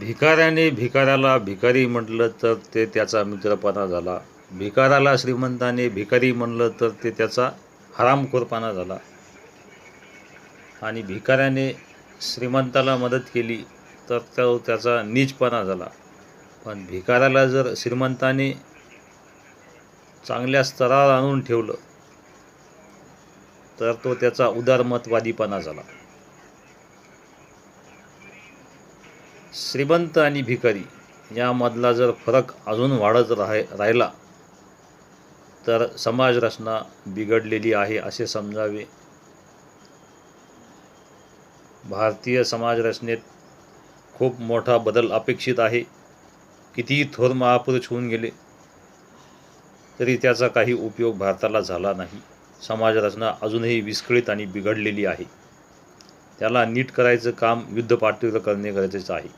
भिकाऱ्याने भिकाऱ्याला भिकारी म्हटलं तर ते त्याचा मित्रपणा झाला. भिकाराला श्रीमंताने भिकारी म्हणलं तर ते त्याचा हरामखोरपणा झाला. आणि भिकाऱ्याने श्रीमंताला मदत केली तर तो त्याचा नीचपणा झाला. पण भिकाऱ्याला जर श्रीमंताने चांगल्या स्तरावर आणून ठेवलं तर तो त्याचा उदारमतवादीपणा झाला. श्रीमंत आणि भिकारी यामधला जर फरक अजून वाढत राहाय राहिला तर समाज रचना बिघडलेली आहे असे समजावे. भारतीय समाजरचनेत खूप मोठा बदल अपेक्षित आहे. कितीही थोर महापुरुष होऊन गेले तरी त्याचा काही उपयोग भारताला झाला नाही. समाजरचना अजूनही विस्कळीत आणि बिघडलेली आहे. त्याला नीट करायचं काम युद्धपातळीवर करणे गरजेचं आहे.